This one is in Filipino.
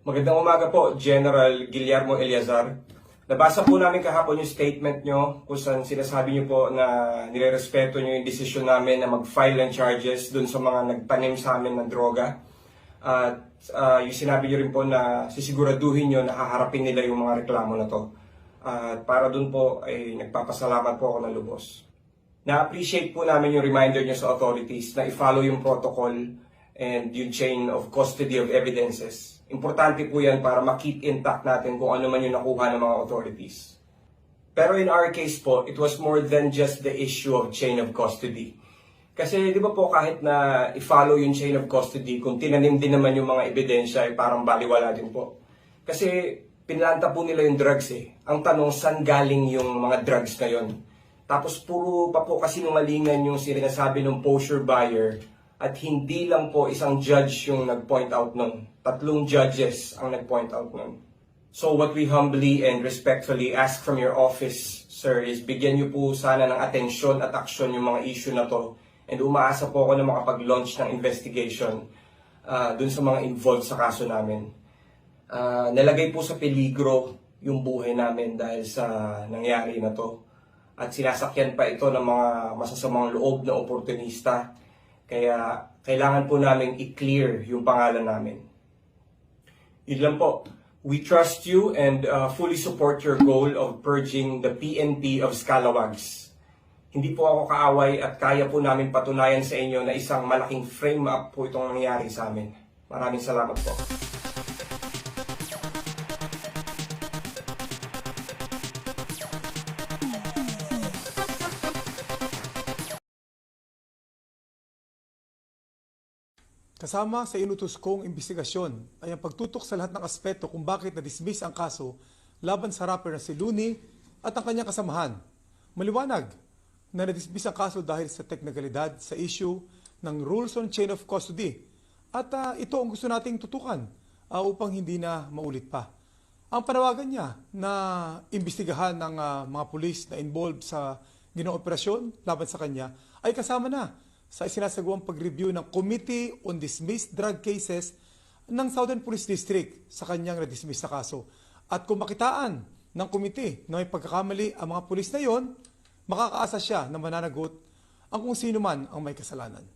Magandang umaga po, General Guillermo Eliazar. Nabasa po namin kahapon yung statement nyo kung saan sinasabi nyo po na nirerespeto nyo yung desisyon namin na mag-file ng charges dun sa mga nagtanim sa amin ng droga. At ah, yung sinabi nyo rin po na sisiguraduhin nyo na haharapin nila yung mga reklamo na to. At para dun po ay nagpapasalamat po ako ng lubos. Na-appreciate po namin yung reminder nyo sa authorities na i-follow yung protocol and yung chain of custody of evidences. Importante po yan para ma-keep intact natin kung ano man yung nakuha ng mga authorities. Pero in our case po, it was more than just the issue of chain of custody. Kasi di ba po kahit na i-follow yung chain of custody, kung tinanim din naman yung mga ebidensya, ay parang baliwala din po. Kasi pinlanta po nila yung drugs eh. Ang tanong, saan galing yung mga drugs na yun? Tapos puro pa po kasi numalingan yung sinasabi ng posture buyer at hindi lang po isang judge yung nag-point out nun. Tatlong judges ang nag-point out nun. So what we humbly and respectfully ask from your office, sir, is bigyan niyo po sana ng atensyon at aksyon yung mga issue na to. And umaasa po ako na makapag-launch ng investigation ah, dun sa mga involved sa kaso namin. Ah, nalagay po sa peligro yung buhay namin dahil sa nangyari na to. At sinasakyan pa ito ng mga masasamang loob na oportunista. Kaya kailangan po namin i-clear yung pangalan namin. Yun po. We trust you and uh, fully support your goal of purging the PNP of scalawags. Hindi po ako kaaway at kaya po namin patunayan sa inyo na isang malaking frame up po itong nangyari sa amin. Maraming salamat po. Kasama sa inutos kong investigasyon ay ang pagtutok sa lahat ng aspeto kung bakit na-dismiss ang kaso laban sa rapper na si Looney at ang kanyang kasamahan. Maliwanag na na-dismiss ang kaso dahil sa teknikalidad sa issue ng rules on chain of custody. At ah, ito ang gusto nating tutukan ah, upang hindi na maulit pa. Ang panawagan niya na imbestigahan ng ah, mga pulis na involved sa ginawang operasyon laban sa kanya ay kasama na sa isinasagawang pag-review ng Committee on Dismissed Drug Cases ng Southern Police District sa kanyang na-dismiss na kaso. At kung makitaan ng komite na may pagkakamali ang mga pulis na yon, makakaasa siya na mananagot ang kung sino man ang may kasalanan.